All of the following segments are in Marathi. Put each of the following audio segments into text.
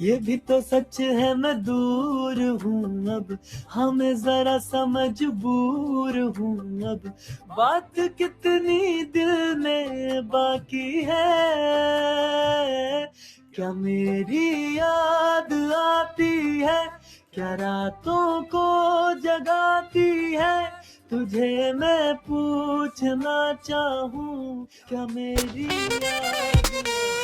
ये भी तो सच है, मैं दूर हूँ अब। हमें जरा समझ मजबूर हूँ अब। बात कितनी दिल में बाकी है? क्या मेरी याद आती है? क्या रातों को जगाती है? तुझे मैं पूछना चाहूँ, क्या मेरी याद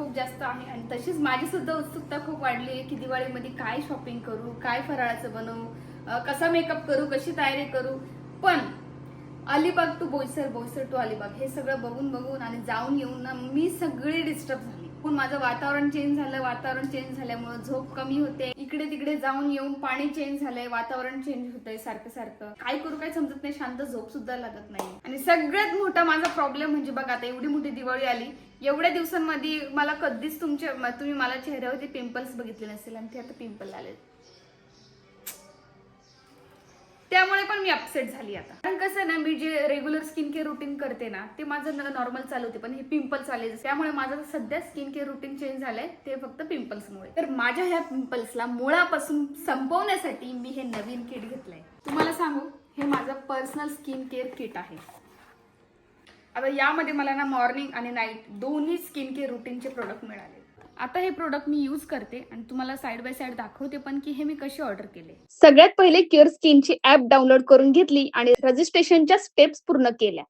खूप जास्त आहे आणि तशीच माझी सुद्धा उत्सुकता खूप वाढली आहे की दिवाळीमध्ये काय शॉपिंग करू काय फराळाचं बनवू कसा मेकअप करू कशी तयारी करू. पण अलिबाग टू बोईसर बोईसर टू अलिबाग हे सगळं बघून बघून आणि जाऊन येऊन ना मी सगळी डिस्टर्ब झाली. पण माझं वातावरण चेंज झालं वातावरण चेंज झाल्यामुळे झोप कमी होते. इकडे तिकडे जाऊन येऊन पाणी चेंज झालंय वातावरण चेंज होतंय सारखं सारखं काय करू काय समजत नाही शांत झोप सुद्धा लागत नाही. आणि सगळ्यात मोठा माझा प्रॉब्लेम म्हणजे बघा आता एवढी मोठी दिवाळी आली एवढ्या दिवसांमध्ये मला कधीच तुमच्या तुम्ही मला चेहऱ्यावरती पिंपल्स बघितले नसेल आणि ते आता पिंपल आलेत. त्यामुळे पण मी अपसेट झाली आता. कारण कसं ना मी जे रेग्युलर स्किन केअर रुटीन करते ना ते माझं नॉर्मल चालू होते पण हे पिंपल्स आले त्यामुळे माझं सध्या स्किन केअर रुटीन चेंज झालंय ते फक्त पिंपल्समुळे तर माझ्या ह्या पिंपल्सला मुळापासून संपवण्यासाठी मी हे नवीन किट घेतलंय. तुम्हाला सांगू हे माझं पर्सनल स्किन केअर किट आहे. आता यामध्ये मला ना मॉर्निंग आणि नाईट दोन्ही स्किन केअर रुटीनचे प्रोडक्ट मिळाले. आता हे प्रोडक्ट मी यूज करते आणि तुम्हाला साईड बाय साईड दाखवते पण की हे मी कशी ऑर्डर केले. सगळ्यात पहिले क्युअर स्किनची ऍप डाउनलोड करून घेतली आणि रजिस्ट्रेशनच्या स्टेप्स पूर्ण केल्या.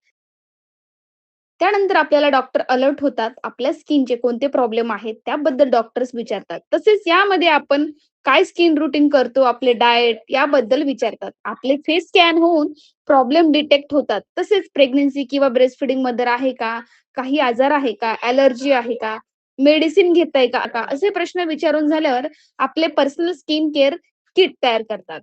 त्यानंतर आपल्याला डॉक्टर अलर्ट होतात आपल्या स्किनचे कोणते प्रॉब्लेम आहेत त्याबद्दल डॉक्टर्स विचारतात. तसेच यामध्ये आपण काय स्किन रुटीन करतो आपले डाएट याबद्दल विचारतात. आपले फेस स्कॅन होऊन प्रॉब्लेम डिटेक्ट होतात. तसेच प्रेग्नेन्सी किंवा ब्रेस्ट फिडिंगमध्ये आहे का? काही आजार आहे का? अलर्जी आहे का? मेडिसिन घेताय का का असे प्रश्न विचारून झाल्यावर आपले पर्सनल स्किन केअर किट तयार करतात.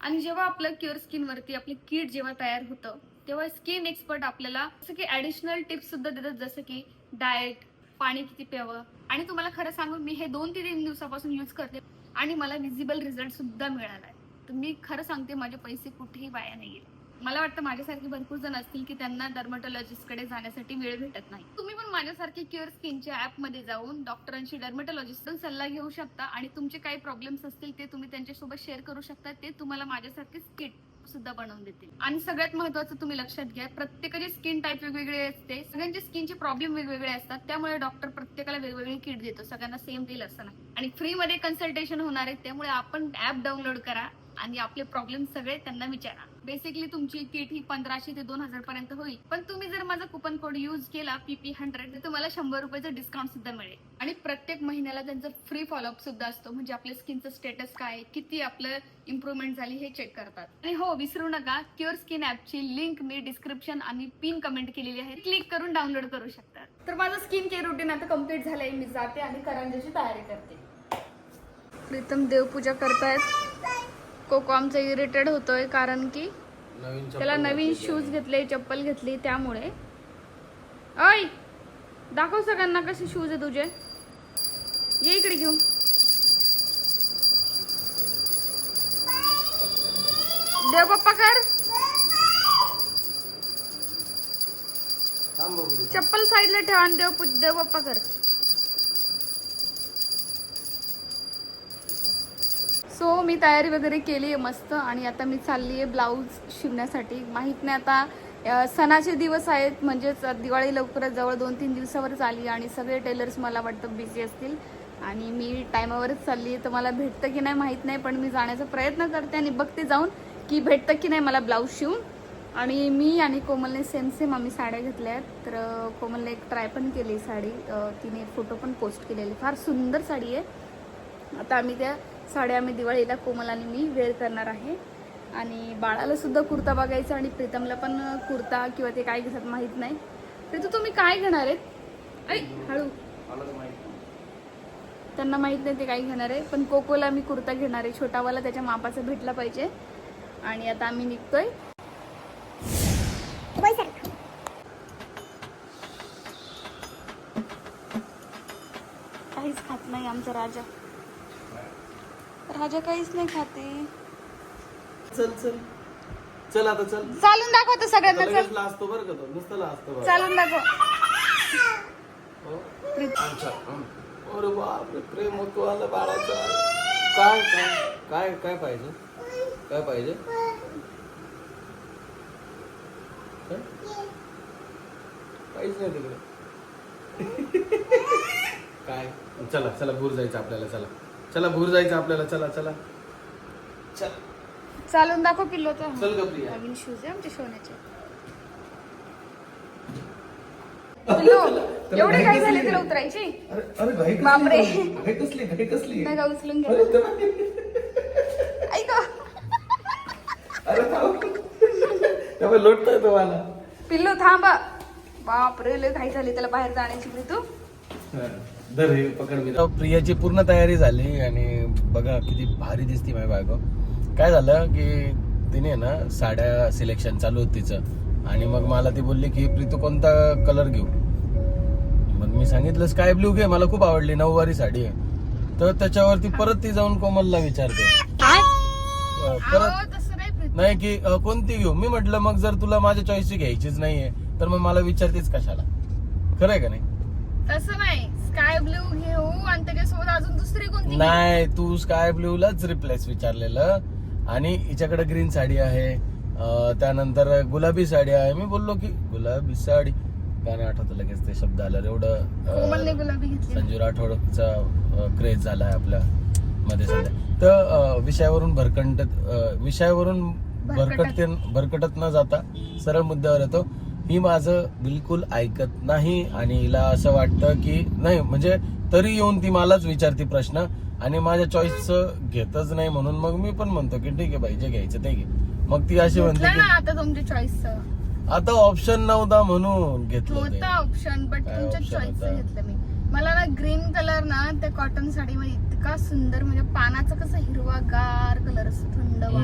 आणि जेव्हा आपलं क्युअर स्किन वरती आपलं किट जेव्हा तयार होतं तेव्हा स्किन एक्सपर्ट आपल्याला जसं की ऍडिशनल टिप्स सुद्धा देतात जसं की डाएट पाणी किती प्यावं. आणि तुम्हाला खरं सांगू मी हे दोन ते तीन दिवसापासून यूज करते आणि मला विजिबल रिझल्ट सुद्धा मिळाला आहे. तर मी खरं सांगते माझे पैसे कुठेही वाया नाही गेले. मला वाटतं माझ्यासारखे भरपूर जण असतील की त्यांना डर्मटॉलॉजिस्टकडे जाण्यासाठी वेळ भेटत नाही. तुम्ही पण माझ्यासारखे क्युअर स्किनच्या ऍपमध्ये जाऊन डॉक्टरांशी डर्मटॉलॉजिस्ट सल्ला घेऊ शकता आणि तुमचे काही प्रॉब्लेम्स असतील ते तुम्ही त्यांच्यासोबत शेअर करू शकता ते तुम्हाला माझ्यासारखे किट सुद्धा बनवून देतील. आणि सगळ्यात महत्त्वाचं तुम्ही लक्षात घ्या प्रत्येकाची स्किन टाईप वेगवेगळे असते सगळ्यांचे स्किनचे प्रॉब्लेम वेगवेगळे असतात त्यामुळे डॉक्टर प्रत्येकाला वेगवेगळी किट देतो सगळ्यांना सेम देईल असं नाही आणि फ्रीमध्ये कन्सल्टेशन होणार आहे त्यामुळे आपण ऍप डाउनलोड करा आणि आपले प्रॉब्लेम सगळे त्यांना विचारा. बेसिकली तुमची किट ही पंधराशे ते दोन हजार पर्यंत होईल. पण तुम्ही जर माझा कुपन कोड युज केला पीपी हंड्रेड तर तुम्हाला शंभर रुपयाचा डिस्काउंट सुद्धा मिळेल. आणि प्रत्येक महिन्याला त्यांचा फ्री फॉलोअप सुद्धा असतो. म्हणजे आपल्या स्किनचं स्टेटस काय किती आपलं इम्प्रुव्हमेंट झाली हे चेक करतात. आणि हो विसरू नका क्युअर स्किन ऍपची लिंक मी डिस्क्रिप्शन आणि पिन कमेंट केलेली आहे. क्लिक करून डाउनलोड करू शकता. तर माझं स्किन केअर रुटीन आता कंप्लीट झालंय. मी जाते आणि करंजाची तयारी करते. प्रीतम देवपूजा करतायत. कोको आमचा इरिटेड होतोय कारण की त्याला नवीन शूज घेतले चप्पल घेतली त्यामुळे. ऐ दाखव सगळ्यांना कसे शूज आहे तुझे. ये इकडे घेऊन. देव बाप्पा कर. चप्पल साईडला ठेवा आणि देव देव बाप्पा कर. सो मी तयारी वगैरे केली आहे मस्त आणि आता मी चालली आहे ब्लाऊज शिवण्यासाठी. माहीत नाही आता सणाचे दिवस आहेत म्हणजेच दिवाळी लवकरच जवळ दोन तीन दिवसावरच आली आणि सगळे टेलर्स मला वाटतं बिझी असतील. आणि मी टायमावरच चालली आहे तर मला भेटतं की नाही माहीत नाही पण मी जाण्याचा प्रयत्न करते आणि बघते जाऊन की भेटतं की नाही मला ब्लाऊज शिवून. आणि मी आणि कोमलने सेम सेम आम्ही साड्या घेतल्या आहेत. तर कोमलने एक ट्राय पण केली साडी. तिने फोटो पण पोस्ट केलेली. फार सुंदर साडी आहे. आता आम्ही त्या साड्या आम्ही दिवाळीला कोमल आणि मी वेअर करणार आहे. आणि बाळाला सुद्धा कुर्ता बघायचा आणि प्रीतमला पण कुर्ता किंवा ते काय घेतात माहीत नाही. प्रीतू तुम्ही काय घेणार आहेत? अरे हळू. त्यांना माहीत नाही ते काय घेणार आहे पण कोकोला मी कुर्ता घेणार आहे. छोटावाला त्याच्या मापाचा भेटला पाहिजे. आणि आता आम्ही निघतोय. काहीच खात नाही आमचा राजा. भाज्या काहीच नाही खाते. चल चल. चल आता चल. चालून दाखवतो सगळ्यांना चल. लाजतो बरं का तो. नुसतं लाजतो बरं. चालून दाखव. हो? अच्छा हं. अरे बापरे प्रेम होतो आलं बाळाचं. काय काय काय काय पाहिजे? काय पाहिजे? काय? काहीच नाही तिकडे. काय? चला चला भूर जायचं आपल्याला चला. चला भूर जायचं आपल्याला. चला चला. चल. चालून दाखव पिल्लोचं चल ग प्रिया. नवीन शूज आहे आमच्या सोन्याचे पिल्लो एवढे काय झाले तुला उतरायची? अरे अरे घाई कसली? बापरे. घाई कसली घाई कसली नाही का उचलून अरे घ्या तर- ऐक. अरे थांब. त्यामुळे लोटतोय तो मला. पिल्लू थांब. बाप रे लय घाई झाली. त्याला बाहेर जाण्याची तू पकड मी. प्रियाची पूर्ण तयारी झाली आणि बघा किती भारी दिसती माझी बायको. काय झालं की तिने ना साड्या सिलेक्शन चालू होत तिचं. आणि मग मला ती बोलली की प्री तू कोणता कलर घेऊ? मग मी सांगितलं स्काय ब्ल्यू घे मला खूप आवडली नऊवारी साडी आहे. तर त्याच्यावरती परत ती जाऊन कोमलला विचारते. परत नाही प्रीत. नाही की कोणती घेऊ? मी म्हटलं मग जर तुला माझ्या चॉईसची घ्यायचीच नाहीये तर मग मला विचारतेच कशाला. खरं आहे का नाही? तसं नाही. स्काय ब्ल्यू घेऊ आणि त्याच्यासोबत अजून दुसरी कोणती? नाही तू स्काय ब्ल्यू लाच रिप्लेस विचारलेलं. आणि हिच्याकडे ग्रीन साडी आहे. अ, त्यानंतर गुलाबी साडी आहे. मी बोललो की गुलाबी साडी? गाणं आठवतं लगेच ते शब्द आलं एवढं कोमलने अ, गुलाबी घेतली संजू राठोडचा क्रेज झालाय आपल्या मध्ये सध्या. तर अ, विषयावरून भरकंटत अ, विषयावरून भरकटते भरकटत न जाता सरळ मुद्द्यावर येतो. ही माझं बिलकुल ऐकत नाही आणि हिला असं वाटतं की नाही म्हणजे तरी येऊन ती मलाच विचारते प्रश्न आणि माझ्या चॉईसचं घेतच नाही म्हणून मग मी पण म्हणतो की ठीक आहे भाई जे घ्यायचं ते घे मग ती अशी म्हणते की आता तुमच्या चॉईसचं आता ऑप्शन नव्हता म्हणून घेतलं. होता ऑप्शन बट तुमच्या होता? घेतलं मी मला ना ग्रीन कलर ना त्या कॉटन साडीमध्ये इतका सुंदर म्हणजे पानाचा कसा हिरवा गार कलर असतो थंडवा.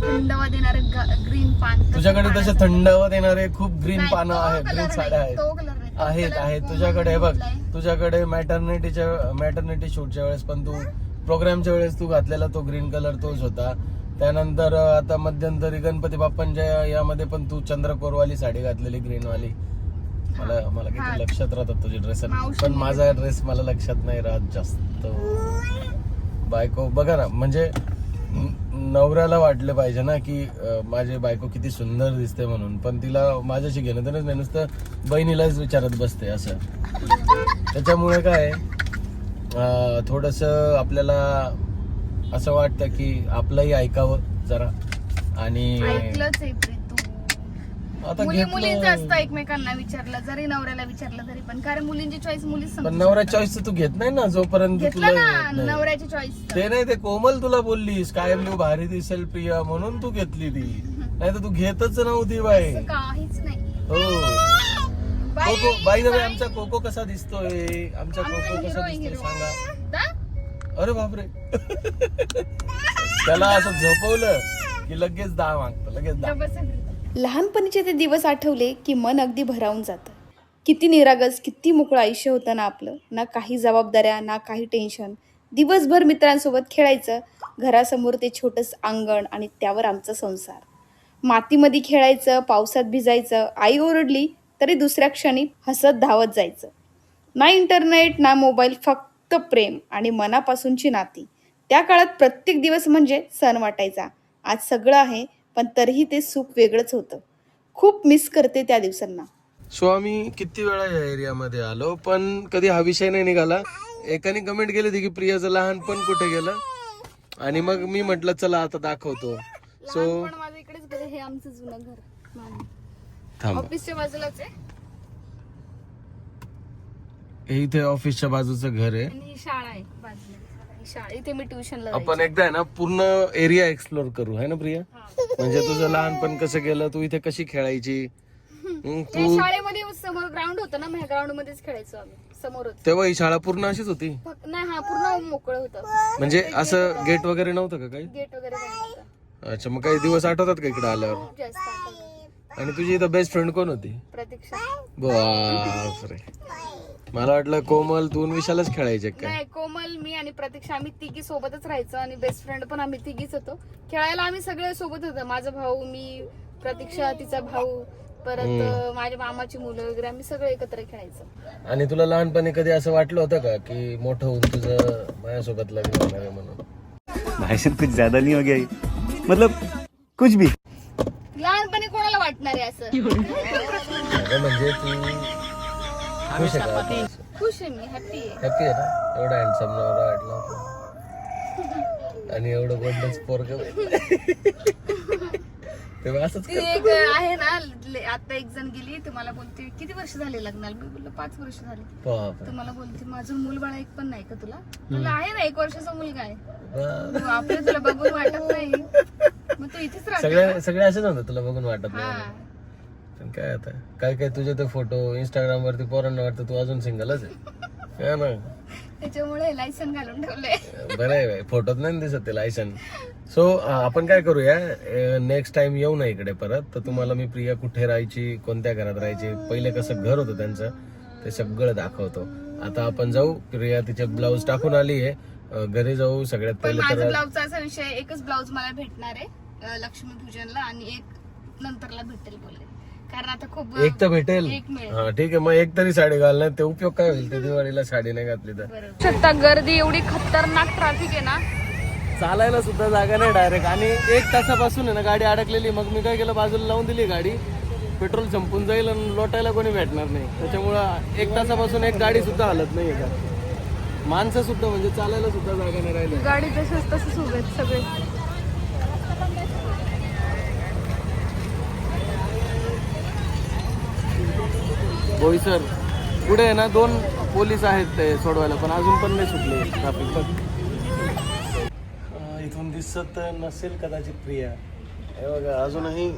थंडवा देणारे ग्रीन पान तुझ्याकडे तसे पानाचं. थंड देणारे खूप ग्रीन पानं आहेत ग्रीन साड्या आहेत तो तो आहेत आहेत तुझ्याकडे बघ. तुझ्याकडे मॅटर्निटीच्या मॅटर्निटी शूटच्या वेळेस पण तू प्रोग्रामच्या वेळेस तू घातलेला तो ग्रीन कलर तोच होता त्यानंतर आता मध्यंतरी गणपती बाप्पांच्या यामध्ये पण तू चंद्रकोरवाली साडी घातलेली ग्रीन वाली मला मला. किती लक्षात राहतात तुझे ड्रेस पण माझा ड्रेस मला लक्षात नाही राहत जास्त. बायको बघा ना म्हणजे नवऱ्याला वाटलं पाहिजे ना की माझी बायको किती सुंदर दिसते म्हणून. पण तिला माझ्याशी घेणं तर नाही नुसतं बहिणीलाच विचारत बसते असं. त्याच्यामुळे काय थोडस आपल्याला असं वाटतं की आपलंही ऐकावं जरा. आणि ऐकलंच आहे प्रीत तू आता मुली मुलींचं घेतलं असतं एकमेकांना विचारलं जरी नवऱ्याला विचारलं तरी पण. कारण मुलींची चॉईस मुलीच पण नवऱ्या चॉईस तू घेत नाही ना जोपर्यंत तुला घेतलं ना येत नाही. नवऱ्याची चॉईस ते नाही ते कोमल तुला बोलली स्काय ब्ल्यू भारी दिसेल प्रिया म्हणून तू घेतली ती. नाही तर तू घेतच नव्हती बाई. काहीच नाही. हो. बाई, कोको बाई नव्हे. आमचा कोको कसा दिसतोय? आमचा कोको हिरो कसा आहे, दिसतोय हिरो. सांगा. दा? अरे बापरे. त्याला असं झोपवलं की लगेच दहा मागतं लगेच दहा. लहानपणीचे ते दिवस आठवले की मन अगदी भरावून जातं. किती निरागस किती मोकळं आयुष्य होतं ना आपलं. ना काही जबाबदाऱ्या ना काही टेन्शन दिवसभर मित्रांसोबत खेळायचं घरासमोर ते छोटंसं अंगण आणि त्यावर आमचा संसार. मातीमध्ये खेळायचं पावसात भिजायचं आई ओरडली तरी दुसऱ्या क्षणी हसत धावत जायचं. ना इंटरनेट ना मोबाईल फक्त प्रेम आणि मनापासूनची नाती. त्या काळात प्रत्येक दिवस म्हणजे सण वाटायचा. आज सगळं आहे पण तरीही ते सुख वेगळंच होतं. खूप मिस करते त्या दिवसांना. सो आम्ही किती वेळा या एरियामध्ये आलो पण कधी हा विषय नाही निघाला. एकाने कमेंट केली होती की प्रियाचं लहानपण कुठे गेलं? आणि मग मी म्हटलं चला आता दाखवतो. सो लहानपण माझं इकडेच घर आहे, हे आमचं जुनं घर. थांब. ऑफिसच्या बाजूलाच आहे. हे इथे ऑफिसच्या बाजूचं घर आहे. आणि ही शाळा आहे बाजूला. इथे मी ट्युशनला आपण एकदा आहे ना पूर्ण एरिया एक्सप्लोर करू है ना प्रिया? म्हणजे तुझं लहानपण कसं गेलं तू इथे कशी खेळायची? हं, तू शाळेमध्ये समोर ग्राउंड होतं ना मग ग्राउंड मध्येच खेळायचो आम्ही समोरच. तेव्हा ही शाळा पूर्ण अशीच होती? फक्त नाही हा पूर्ण मोकळं होतं. म्हणजे असं गेट वगैरे नव्हतं का काही? गेट वगैरे काही नव्हतं. अच्छा मग काही दिवस आठवतात का इकडे आल्यावर? खूप जास्त आठवतं. आणि तुझी इथं बेस्ट फ्रेंड कोण होती? प्रतीक्षा. बापरे. मला वाटलं कोमल तू आणि विशालच खेळायचे काय? नाही कोमल मी आणि प्रतीक्षा आम्ही तिघी सोबतच राहायचो आणि बेस्ट फ्रेंड पण आम्ही तिघीच होतो. खेळायला आम्ही सगळे सोबत होतो. माझा भाऊ मी प्रतीक्षा तिचा भाऊ परत. अं, माझ्या मामाची मुलं वगैरे आम्ही सगळे एकत्र खेळायचो. आणि तुला लहानपणी कधी असं वाटलं होतं का की मोठं होऊन तुझं माझ्यासोबत लग्न होणार आहे म्हणून? भाई साहब कुछ ज्यादा नहीं हो गया ये? मतलब कुछ भी. लहानपणी कोणाला वाटणार आहे असं? अगं म्हणजे तू खुश आहे का? खुश आहे मी हॅपी आहे. हॅपी आहे ना? एवढा हँडसम नवरा वाटला. आणि एवढं गोल्डन पोरग तेव्हा असंच ती एक आहे ना ले- आता एक जण गेली तर मला बोलते किती वर्ष झाले लग्नाला? मी बोललो पाच वर्ष झाले. तर मला बोलते माझं मूल बाळा एक पण नाही का तुला? तुला आहे ना एक वर्षाचा मुलगा आहे. बा- आपले तुला बघून वाटत नाही. मग तू इथेच राहते सगळे सगळे असेच म्हणतात तुला बघून वाटत हा. नाही काय आता? काय काय तुझे ते फोटो इंस्टाग्राम वरती पोरांना वाटतं तू अजून सिंगलच आहे. हा ना? त्याच्यामुळे लायसन घालून ठेवलंय. बरं आहे बाई फोटोत नाही दिसत ते लायसन सो आपण काय करूया? नेक्स्ट टाइम येऊ ना इकडे परत. तर तुम्हाला मी प्रिया कुठे राहायची कोणत्या घरात राहायची? पहिले कसं घर होतं त्यांचं ते सगळं दाखवतो. आता आपण जाऊ प्रिया तिचे ब्लाऊज टाकून आली आहे. घरी जाऊ सगळ्यात पण पहिले माझा तर ब्लाऊजचा असा विषय आहे, एकच ब्लाऊज मला भेटणार आहे अं, लक्ष्मीपूजनला आणि एक नंतरला भेटेल बोलले. कारण आता खूप एक तर भेटेल. एक मिळेल. हा ठीक आहे मग एक तरी साडी घालणार. ते उपयोग काय होईल? ते दिवाळीला साडी नाही घातली तर. शकता गर्दी एवढी खतरनाक ट्रॅफिक आहे ना. चालायला सुद्धा जागा नाही डायरेक्ट आणि एक तासापासून आहे ना गाडी अडकलेली. मग मी काय केलं बाजूला लावून दिली गाडी. पेट्रोल संपून जाईल आणि लोटायला कोणी भेटणार नाही. त्याच्यामुळं एक तासापासून एक गाडी सुद्धा हलत नाही का माणसं सुद्धा म्हणजे चालायला सुद्धा जागा नाही राहिली. गाडी तसंच तसंच उभे आहेत सगळे. बोईसर पुढे आहे ना दोन पोलीस आहेत ते सोडवायला पण अजून पण नाही सुटले ट्रॅफिक बघ. अं, इथून दिसत नसेल कदाचित प्रिया. हे बघा अजूनही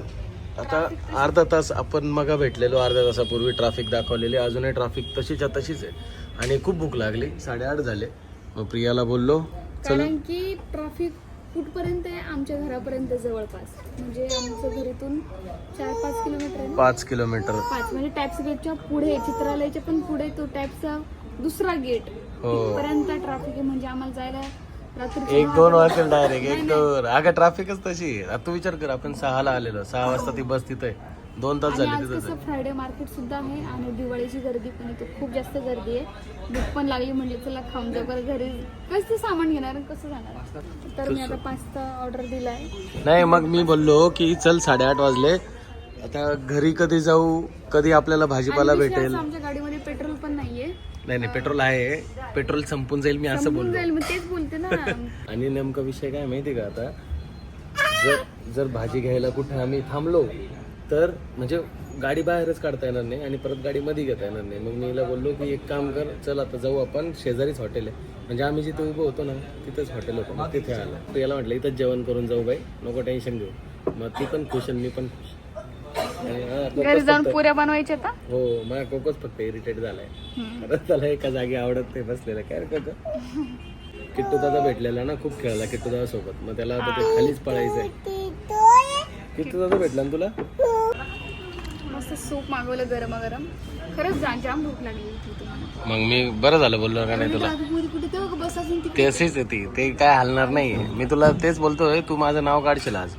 आता अर्धा तास आपण मगा भेटलेलो अर्ध्या तासापूर्वी ट्रॅफिक दाखवलेली अजूनही ट्रॅफिक तशीच्या तशीच आहे. आणि खूप भूक लागली साडेआठ झाले. मग प्रियाला बोललो चल. कारण की ट्रॅफिक कुठपर्यंत आहे? आमच्या घरापर्यंत जवळपास. म्हणजे आमचं घरातून चार पाच किलोमीटर आहे ना? पाच किलोमीटर. पाच. म्हणजे टॅक्सी गेटच्या पुढे चित्रालयाच्या पण पुढे तो टॅपचा दुसरा गेट. हो. पर्यंत ट्रॅफिक आहे. म्हणजे आम्हाला जायला रात्री एक दोन वाजतील डायरेक्ट एक दोन. अगं ट्रॅफिकच तशी. आहे. आता तू विचार कर आपण सहाला आलेलो. सहा वाजता ती बस तिथे आहे. दोन तास आणि झाले आज कसं फ्रायडे मार्केट सुद्धा आहे आणि दिवाळीची गर्दी पण इथे खूप जास्त गर्दी आहे. भूक पण लागली म्हणजे चला खाऊन जाऊ बरं घरी कसं सामान घेणार आणि कसं जाणार? तर मी आता पास्ता ऑर्डर दिलाय. नाही मग मी बोललो की चल साडेआठ वाजले. आता घरी कधी जाऊ कधी आपल्याला भाजीपाला आणि विषय भेटेल. असा, आमच्या गाडीमध्ये पेट्रोल पण नाहीये. नाही नाही पेट्रोल आहे. पेट्रोल संपून जाईल मी असं संपून बोललो. जाईल मी तेच बोलते ना. आणि नेमका विषय काय माहिती का आता? जर जर भाजी घ्यायला कुठे आम्ही थांबलो तर म्हणजे गाडी बाहेरच काढता येणार नाही आणि परत गाडी मध्ये घेता येणार नाही. मग मी हिला बोललो की एक काम कर चल आता जाऊ आपण. शेजारीच हॉटेल आहे. म्हणजे आम्ही जिथे उभं होतो ना तिथंच हॉटेल होतं. मग तिथे आलं. तर याला म्हटलं इथंच जेवण करून जाऊ बाई. नको टेन्शन घेऊ. मग ती पण खुश आणि मी पण खुश. आणि हा, घरी कोकच जाऊन फक्त- पुऱ्या बनवायच्या आता हो माझ्या कोकच फक्त इरिटेट झालाय. खरंच त्याला एका जागी आवडत नाही बसलेलं. काय रे कोको? किट्टू दादा भेटलेला ना खूप खेळला किट्टू दादा सोबत मग त्याला आता ते खालीच पळायचंय. किट्टू दादा भेटला ना तुला? मस्त सूप मागवलं गरम गरम खरंच जा जाम भूक लागली होती तुम्हाला. मग मी बरं झालं बोललो का नाही तुला? पुरी कुठे? तेव्हा बस असेल ती ते अशीच आहे ती ते काय हलणार नाही मी तुला तेच बोलतोय तू माझं नाव काढशील आज.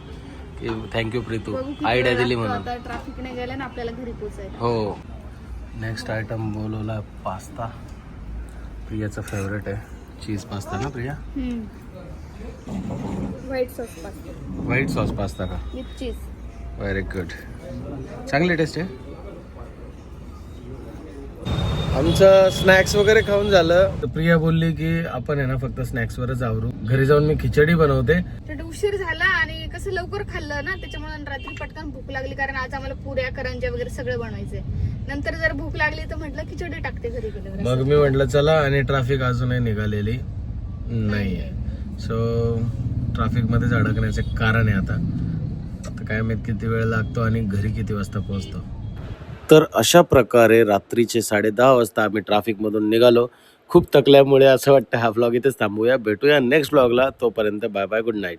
की थँक्यू प्रीतू. बघू किती आयडिया वेळ दिली लागतो म्हणून. आता ट्रॅफिक नाही गेलं ना आपल्याला घरी पोचायला हो. नेक्स्ट आयटम बोलवला पास्ता. प्रियाचं फेवरेट आहे. चीज पास्ता ना Priya? White sauce pasta white sauce pasta का? विथ चीज व्हेरी गुड चांगली टेस्ट आहे. आमचं स्नॅक्स वगैरे खाऊन झालं. तर प्रिया बोलली की आपण आहे ना फक्त स्नॅक्स वरच आवरू. घरी जाऊन मी खिचडी बनवते. उशीर झाला आणि कसं लवकर खाल्लं ना त्याच्यामुळे रात्री पटकन भूक लागली कारण आज आम्हाला पुऱ्या करंज्या वगैरे सगळं बनवायचंय. नंतर जर भूक लागली तर म्हटलं खिचडी टाकते घरी गेल्यावर मग मी म्हटलं चला आणि ट्रॅफिक अजूनही निघालेली नाही आहे सो ट्रॅफिकमध्येच अडकण्याचे कारण आहे आता. काय माहीत किती वेळ लागतो आणि घरी किती वाजता पोहोचतो. तर अशा प्रकारे रात्रीचे साडे दहा वाजता आम्ही ट्रॅफिकमधून निघालो. खूप थकल्यामुळे असं वाटतं हा ब्लॉग इथेच थांबूया. भेटूया नेक्स्ट ब्लॉगला तोपर्यंत बाय बाय गुड नाईट